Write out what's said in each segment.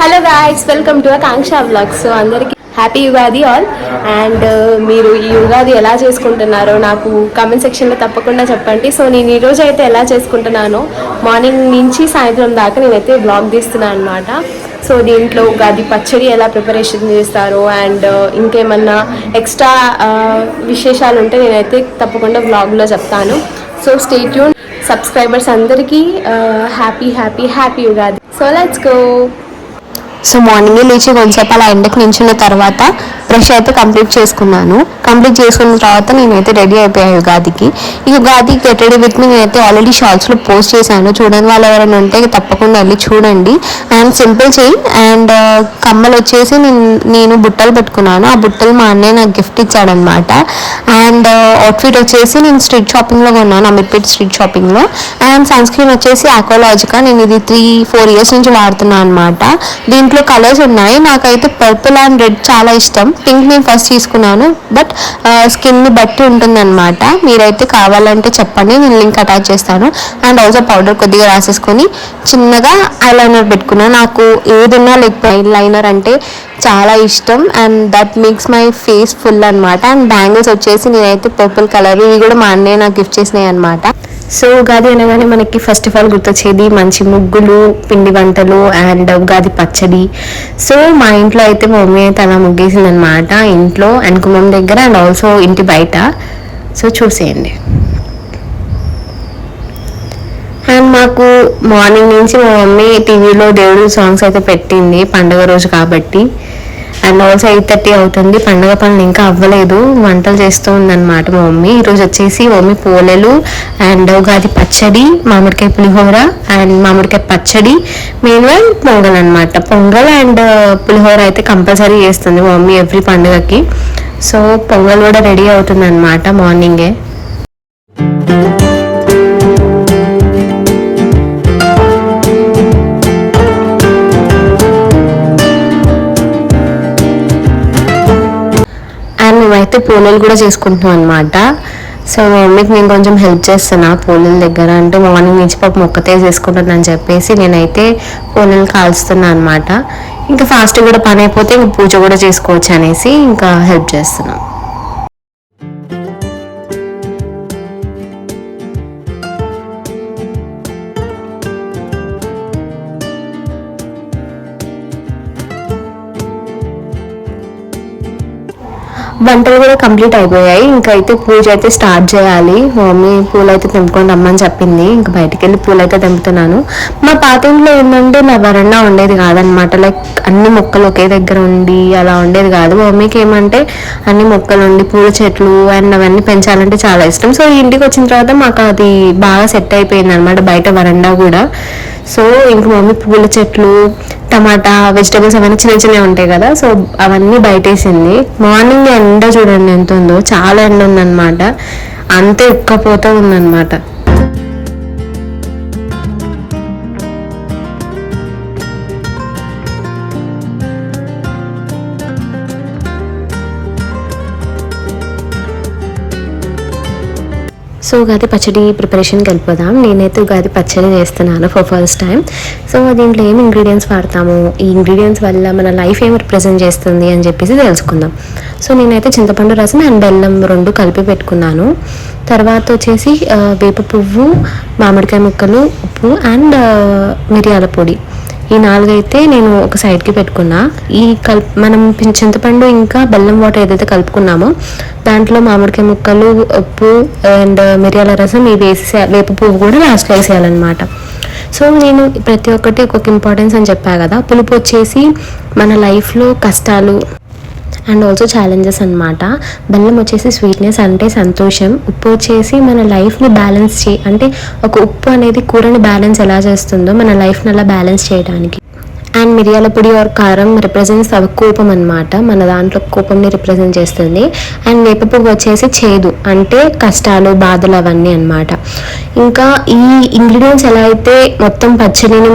Hello guys welcome to Akanksha vlogs అందరికీ happy Yugadi all and మీరు ఈ యుగాది ఎలా చేసుకుంటున్నారో నాకు కామెంట్ సెక్షన్లో తప్పకుండా చెప్పండి. సో నేను ఈరోజు అయితే ఎలా చేసుకుంటున్నానో మార్నింగ్ నుంచి సాయంత్రం దాకా నేనైతే బ్లాగ్ తీస్తున్నాను అనమాట సో దీంట్లో ఉగాది పచ్చడి ఎలా ప్రిపరేషన్ చేస్తారో అండ్ uh, ఇంకేమన్నా ఎక్స్ట్రా uh, విశేషాలు ఉంటే నేనైతే తప్పకుండా బ్లాగ్లో చెప్తాను. సో స్టేట్యూన్ సబ్స్క్రైబర్స్ అందరికీ happy happy happy Ugadi so let's go so morning లేచి కొంతసేపు అలా ఎండకు నించున్న తర్వాత బ్రష్ అయితే కంప్లీట్ చేసుకున్నాను. కంప్లీట్ చేసుకున్న తర్వాత నేనైతే రెడీ అయిపోయాను ఉగాదికి. ఈ Ugadi get ready with me నేనైతే ఆల్రెడీ షార్ట్స్లో పోస్ట్ చేశాను. చూడని వాళ్ళు ఎవరైనా ఉంటే తప్పకుండా వెళ్ళి చూడండి. అండ్ సింపుల్ చేయి అండ్ కమ్మలు వచ్చేసి నేను నేను బుట్టలు పెట్టుకున్నాను. ఆ బుట్టలు మా అన్నయ్య నాకు గిఫ్ట్ ఇచ్చాడనమాట అండ్ అవుట్ఫిట్ వచ్చేసి నేను స్ట్రీట్ షాపింగ్లో కొన్నాను. అమీర్పేట్ స్ట్రీట్ షాపింగ్లో అండ్ సన్ స్క్రీన్ వచ్చేసి ఆకోలాజికా నేను ఇది త్రీ ఫోర్ ఇయర్స్ నుంచి వాడుతున్నాను అనమాట దీంట్లో కలర్స్ ఉన్నాయి. నాకైతే పర్పుల్ అండ్ రెడ్ చాలా ఇష్టం. పింక్ నేను ఫస్ట్ తీసుకున్నాను. బట్ స్కిన్ని బట్టి ఉంటుందన్నమాట. మీరైతే కావాలంటే చెప్పండి. నేను లింక్ అటాచ్ చేస్తాను. అండ్ ఆల్సో పౌడర్ కొద్దిగా రాసేసుకొని చిన్నగా ఐలైనర్ పెట్టుకున్నాను నాకు ఏదున్నా లేకపోతే లైనర్ అంటే చాలా ఇష్టం. And that makes my face full అనమాట అండ్ బ్యాంగిల్స్ వచ్చేసి నేనైతే పర్పుల్ కలర్ ఇవి కూడా మా అన్నయ్య నాకు గిఫ్ట్ చేసినాయి అనమాట సో ఉగాది అనగానే మనకి ఫస్ట్ ఆఫ్ ఆల్ గుర్తొచ్చేది మంచి ముగ్గులు పిండి వంటలు అండ్ ఉగాది పచ్చడి. సో మా ఇంట్లో అయితే మా మమ్మీ అయితే అలా ముగ్గేసింది అనమాట ఇంట్లో అండ్ కుమ్మం దగ్గర అండ్ ఆల్సో ఇంటి బయట. సో చూసేయండి. అండ్ మాకు మార్నింగ్ నుంచి మా మమ్మీ టీవీలో దేవుడు సాంగ్స్ అయితే పెట్టింది పండగ రోజు కాబట్టి. అండ్ ఆల్సో ఎయిట్ థర్టీ అవుతుంది. పండగ పనులు ఇంకా అవ్వలేదు. వంటలు చేస్తూ ఉందన్నమాట మా మమ్మీ. ఈరోజు వచ్చేసి మమ్మీ పోలేలు అండ్ ఉగాది పచ్చడి మామిడికాయ పులిహోర అండ్ మామిడికాయ పచ్చడి మెయిన్ పొంగల్ అనమాట పొంగల్ అండ్ పులిహోర అయితే కంపల్సరీ చేస్తుంది మా మమ్మీ ఎవ్రీ పండుగకి. సో పొంగల్ కూడా రెడీ అవుతుంది అనమాట మార్నింగే. అండ్ పూలలు కూడా చేసుకుంటున్నాం అనమాట సో మా మమ్మీకి నేను కొంచెం హెల్ప్ చేస్తున్నా పూలల దగ్గర? అంటే మార్నింగ్ నుంచి పాపం మొక్కతే చేసుకుంటుందని చెప్పేసి నేనైతే పూలలు కాల్స్తున్నా అనమాట ఇంకా ఫాస్ట్ కూడా పని అయిపోతే ఇంకా పూజ కూడా చేసుకోవచ్చు అనేసి ఇంకా హెల్ప్ చేస్తున్నాను వంటలు కూడా కంప్లీట్ అయిపోయాయి. ఇంకా అయితే పూజ అయితే స్టార్ట్ చేయాలి. మమ్మీ పూలు అయితే తెంపుకొని రమ్మని చెప్పింది. ఇంకా బయటికి వెళ్ళి పూలు అయితే తెంపుతున్నాను. మా పాత ఇంట్లో ఏంటంటే నా వరండా ఉండేది కాదనమాట. లైక్ అన్ని మొక్కలు ఒకే దగ్గర ఉండి అలా ఉండేది కాదు. మమ్మీకి ఏమంటే అన్ని మొక్కలు ఉండి పూల చెట్లు అండ్ అవన్నీ పెంచాలంటే చాలా ఇష్టం. సో ఈ ఇంటికి వచ్చిన తర్వాత మాకు అది బాగా సెట్ అయిపోయింది అనమాట బయట వరండా కూడా. సో ఇంక మమ్మీ పూల చెట్లు టమాటా వెజిటబుల్స్ అవన్నీ చిన్న చిన్నవి ఉంటాయి కదా సో అవన్నీ బయటేసింది. మార్నింగ్ ఎండ చూడండి ఎంత ఉందో చాలా ఎండ ఉందన్నమాట. అంతే ఉక్కపోతూ ఉందన్నమాట. సో ఉగాది పచ్చడి ప్రిపరేషన్కి వెళ్ళిపోదాం నేనైతే ఉగాది పచ్చడి చేస్తున్నాను ఫర్ ఫస్ట్ టైం సో దీంట్లో ఏం ఇంగ్రీడియంట్స్ వాడతాము? ఈ ఇంగ్రీడియంట్స్ వల్ల మన లైఫ్ ఏం రిప్రజెంట్ చేస్తుంది అని చెప్పేసి తెలుసుకుందాం. సో నేనైతే చింతపండు రసం అండ్ బెల్లం రెండు కలిపి పెట్టుకున్నాను. తర్వాత వచ్చేసి వేప పువ్వు మామిడికాయ ముక్కలు ఉప్పు అండ్ మిరియాల పొడి. ఈ నాలుగైతే నేను ఒక సైడ్కి పెట్టుకున్నా. ఈ కల్ మనం చింతపండు ఇంకా బెల్లం వాటర్ ఏదైతే కలుపుకున్నామో దాంట్లో మామిడికాయ ముక్కలు ఉప్పు అండ్ మిరియాల రసం ఇవి వేసి వేప పువ్వు కూడా లాస్ట్లో వేసేయాలన్నమాట. సో నేను ప్రతి ఒక్కటి ఒక్కొక్క ఇంపార్టెన్స్ అని చెప్పా కదా పులుపు వచ్చేసి మన లైఫ్లో కష్టాలు అండ్ ఆల్సో ఛాలెంజెస్ అన్నమాట. బెల్లం వచ్చేసి స్వీట్నెస్ అంటే సంతోషం. ఉప్పు వచ్చేసి మన లైఫ్ని బ్యాలెన్స్ చే అంటే ఒక ఉప్పు అనేది కూరని బ్యాలెన్స్ ఎలా చేస్తుందో మన లైఫ్ని అలా బ్యాలెన్స్ చేయడానికి. అండ్ మిరియాల పొడి ఆర్ కారం రిప్రజెంట్స్ అవి కోపం అనమాట మన దాంట్లో కోపంని రిప్రజెంట్ చేస్తుంది. అండ్ వేప పువ్వు వచ్చేసి చేదు అంటే కష్టాలు బాధలు అవన్నీ అన్నమాట. ఇంకా ఈ ఇంగ్రీడియంట్స్ ఎలా అయితే మొత్తం పచ్చడిని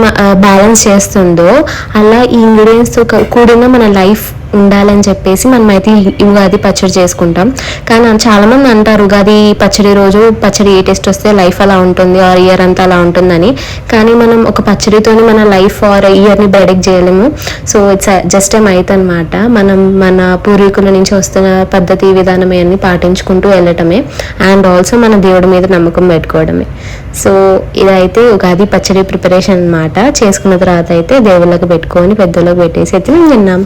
బ్యాలెన్స్ చేస్తుందో అలా ఈ ఇంగ్రీడియంట్స్తో కూడిన మన లైఫ్ ఉండాలని చెప్పేసి మనమైతే ఉగాది పచ్చడి చేసుకుంటాం. కానీ చాలామంది అంటారు ఉగాది పచ్చడి రోజు పచ్చడి ఏ టేస్ట్ వస్తే లైఫ్ అలా ఉంటుంది ఆర్ ఇయర్ అంతా అలా ఉంటుందని. కానీ మనం ఒక పచ్చడితోని మన లైఫ్ ఆర్ ఇయర్ని బ్రెడిక్ చేయలేము. So it's just a myth అనమాట మనం మన పూర్వీకుల నుంచి వస్తున్న పద్ధతి విధానం అన్ని పాటించుకుంటూ వెళ్ళటమే. అండ్ ఆల్సో మన దేవుడి మీద నమ్మకం పెట్టుకోవడమే. సో ఇదైతే ఉగాది పచ్చడి ప్రిపరేషన్ అన్నమాట. చేసుకున్న తర్వాత అయితే దేవుళ్ళకి పెట్టుకొని పెద్దలకు పెట్టేసి అయితే మేము తిన్నాం.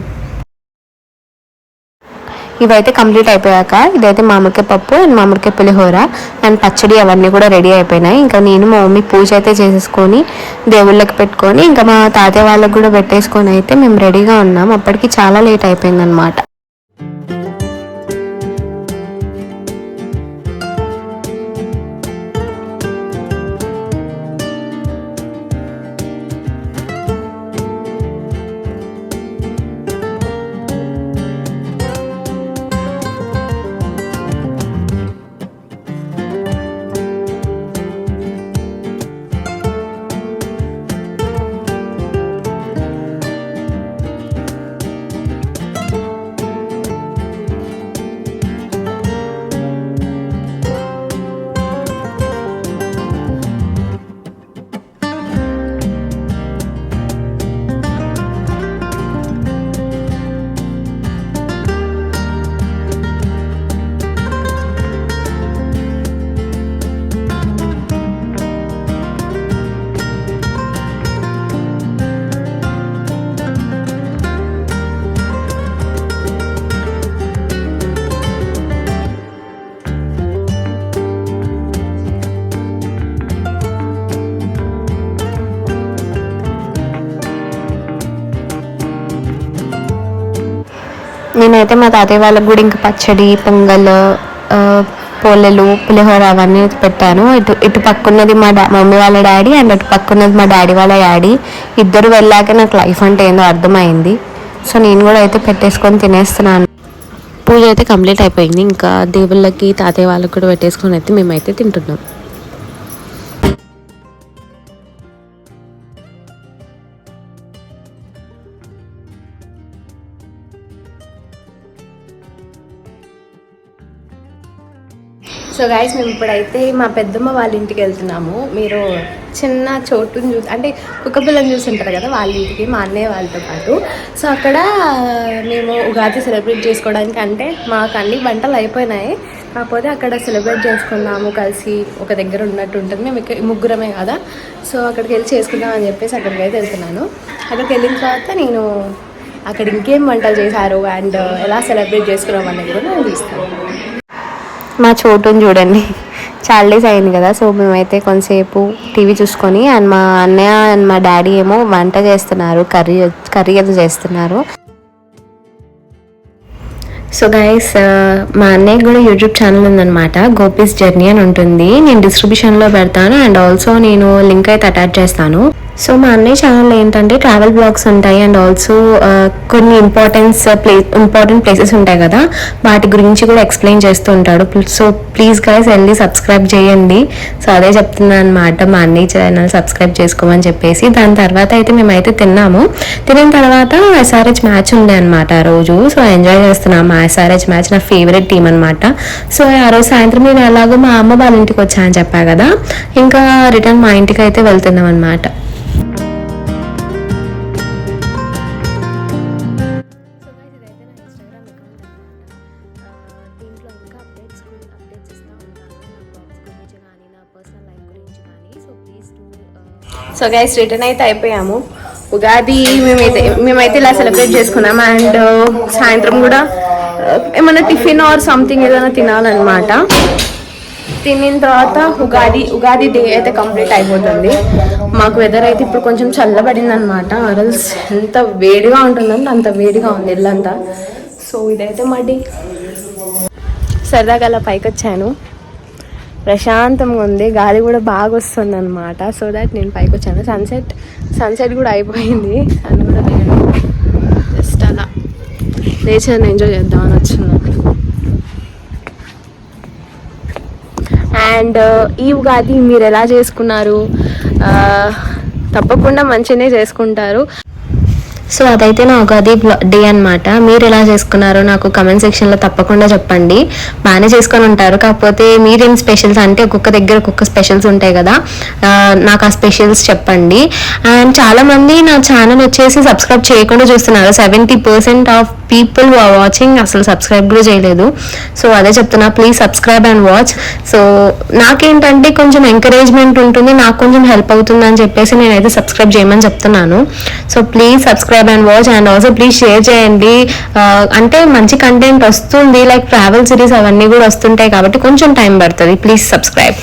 ఇవైతే కంప్లీట్ అయిపోయాక ఇదైతే మామిడికాయ పప్పు అండ్ మామిడికాయ పులిహోర అండ్ పచ్చడి అవన్నీ కూడా రెడీ అయిపోయినాయి. ఇంకా నేను మా మమ్మీ పూజ అయితే చేసేసుకొని దేవుళ్ళకి పెట్టుకొని ఇంకా మా తాతయ్య వాళ్ళకి కూడా పెట్టేసుకొని అయితే మేము రెడీగా ఉన్నాం. అప్పటికి చాలా లేట్ అయిపోయింది నేనైతే మా తాతయ్య వాళ్ళకి కూడా ఇంకా పచ్చడి పొంగల్ పొలలు పులిహోర అవన్నీ పెట్టాను. ఇటు ఇటు పక్కున్నది మా డా మమ్మీ వాళ్ళ డాడీ అండ్ అటు పక్కున్నది మా డాడీ వాళ్ళ డాడీ. ఇద్దరు వెళ్ళాక నాకు లైఫ్ అంటే ఏందో అర్థమైంది. సో నేను కూడా అయితే పెట్టేసుకొని తినేస్తున్నాను. పూజ అయితే కంప్లీట్ అయిపోయింది. ఇంకా దేవుళ్ళకి తాతయ్య వాళ్ళకి కూడా పెట్టేసుకొని అయితే మేమైతే తింటున్నాం. సో గాయస్ మేము ఇప్పుడైతే మా పెద్దమ్మ వాళ్ళ ఇంటికి వెళ్తున్నాము. మీరు చిన్న చోటుని చూసి అంటే కుక్కపిల్లని చూసి ఉంటారు కదా వాళ్ళ ఇంటికి మా అన్నయ్య వాళ్ళతో పాటు. సో అక్కడ మేము ఉగాది సెలబ్రేట్ చేసుకోవడానికి అంటే మాకు అన్ని వంటలు అయిపోయినాయి. కాకపోతే అక్కడ సెలబ్రేట్ చేసుకున్నాము కలిసి ఒక దగ్గర ఉన్నట్టు ఉంటుంది. మేము ఇక్కడ ముగ్గురమే కదా. సో అక్కడికి వెళ్ళి చేసుకుందాం అని చెప్పేసి అక్కడికి అయితే వెళ్తున్నాను. అక్కడికి వెళ్ళిన తర్వాత నేను అక్కడ ఇంకేం వంటలు చేశారు? అండ్ ఎలా సెలబ్రేట్ చేసుకున్నాం అనేది కూడా నేను తీస్తాను మా చోటుని చూడండి. చాలా డేస్ అయింది కదా సో మేమైతే కొంతసేపు టీవీ చూసుకొని అండ్ మా అన్నయ్య అండ్ మా డాడీ ఏమో వంట చేస్తున్నారు కర్రీ కర్రీ ఏదో చేస్తున్నారు. సో గైస్ మా అన్నయ్య కూడా యూట్యూబ్ ఛానల్ ఉందన్నమాట గోపీస్ జర్నీ అని ఉంటుంది. నేను డిస్క్రిప్షన్లో పెడతాను అండ్ ఆల్సో నేను లింక్ అయితే అటాచ్ చేస్తాను. సో మా అన్నయ్య ఛానల్ ఏంటంటే ట్రావెల్ బ్లాగ్స్ ఉంటాయి అండ్ ఆల్సో uh, కొన్ని ఇంపార్టెన్స్ ప్లేస్ ఇంపార్టెంట్ ప్లేసెస్ ఉంటాయి కదా. వాటి గురించి కూడా ఎక్స్ప్లెయిన్ చేస్తూ ఉంటాడు సో ప్లీజ్ గైస్ వెళ్ళి సబ్స్క్రైబ్ చేయండి. సో అదే చెప్తున్నాను అనమాట మా అన్నయ్య ఛానల్ సబ్స్క్రైబ్ చేసుకోమని చెప్పేసి. దాని తర్వాత అయితే మేమైతే తిన్నాము. తినిన తర్వాత ఎస్ఆర్హెచ్ మ్యాచ్ ఉండే అనమాట ఆ రోజు. సో ఎంజాయ్ చేస్తున్నాము మా ఎస్ఆర్హెచ్ మ్యాచ్ నా ఫేవరెట్ టీం అనమాట సో ఆ రోజు సాయంత్రం నేను ఎలాగో మా అమ్మ వాళ్ళ ఇంటికి వచ్చా అని చెప్పా కదా. ఇంకా రిటర్న్ మా ఇంటికి అయితే వెళ్తున్నాం అనమాట సో గైస్ రిటర్న్ అయితే అయిపోయాము. ఉగాది మేమైతే మేమైతే ఇలా సెలబ్రేట్ చేసుకున్నాం. అండ్ uh, సాయంత్రం కూడా uh, ఏమైనా టిఫిన్ ఆర్ సంథింగ్ ఏదైనా తినాలన్నమాట. తినిన తర్వాత ఉగాది ఉగాది డే అయితే కంప్లీట్ అయిపోతుంది. మాకు వెదర్ అయితే ఇప్పుడు కొంచెం చల్లబడింది అనమాట అరల్స్ ఎంత వేడిగా ఉంటుందంటే అంత వేడిగా ఉంది ఇల్లంతా. సో ఇదైతే మడి సరదాగా అలా పైకి వచ్చాను ప్రశాంతంగా ఉంది. గాలి కూడా బాగా వస్తుంది అనమాట సో దాట్ నేను పైకి వచ్చాను. సన్సెట్ సన్సెట్ కూడా అయిపోయింది. అని కూడా లేదు జస్ట్ అలా నేచర్ని ఎంజాయ్ చేద్దామని వచ్చున్నాను అండ్ uh, ఈ ఉగాది మీరు ఎలా చేసుకున్నారు? Uh, తప్పకుండా మంచిగానే చేసుకుంటారు. సో అదైతే నా ఉగాది డే అన్నమాట. మీరు ఎలా చేసుకున్నారో నాకు కమెంట్ సెక్షన్లో తప్పకుండా చెప్పండి. బాగానే చేసుకొని ఉంటారు. కాకపోతే మీరేం స్పెషల్స్ అంటే ఒక్కొక్క దగ్గర ఒక్కొక్క స్పెషల్స్ ఉంటాయి కదా నాకు ఆ స్పెషల్స్ చెప్పండి. అండ్ చాలామంది నా ఛానల్ వచ్చేసి సబ్స్క్రైబ్ చేయకుండా చూస్తున్నారు. Seventy percent of people watching అసలు సబ్స్క్రైబ్ కూడా చేయలేదు. సో అదే చెప్తున్నా please subscribe and watch so నాకేంటంటే కొంచెం ఎంకరేజ్మెంట్ ఉంటుంది నాకు కొంచెం హెల్ప్ అవుతుంది అని చెప్పేసి నేనైతే సబ్స్క్రైబ్ చేయమని చెప్తున్నాను. So please subscribe and watch and also please share చేయండి. అంటే మంచి కంటెంట్ వస్తుంది లైక్ ట్రావెల్ సిరీస్ అవన్నీ కూడా వస్తుంటాయి కాబట్టి కొంచెం టైం పడుతుంది. ప్లీజ్ సబ్స్క్రైబ్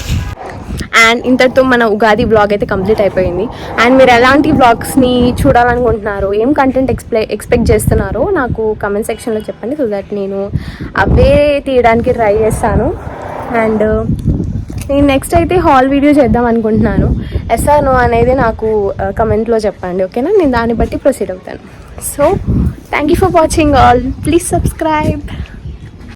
అండ్ ఇంతటితో మన ఉగాది బ్లాగ్ అయితే కంప్లీట్ అయిపోయింది. అండ్ మీరు ఎలాంటి బ్లాగ్స్ని చూడాలనుకుంటున్నారు ఏం కంటెంట్ ఎక్స్ప్లె ఎక్స్పెక్ట్ చేస్తున్నారో నాకు కమెంట్ సెక్షన్లో చెప్పండి సో దట్ నేను అవే తీయడానికి ట్రై చేస్తాను. అండ్ నేను నెక్స్ట్ అయితే హాల్ వీడియో చేద్దాం అనుకుంటున్నాను. ఎస్ఆర్ నో అనేది నాకు uh, కమెంట్లో చెప్పండి ఓకేనా నేను దాన్ని బట్టి ప్రొసీడ్ అవుతాను. So thank you for watching all please subscribe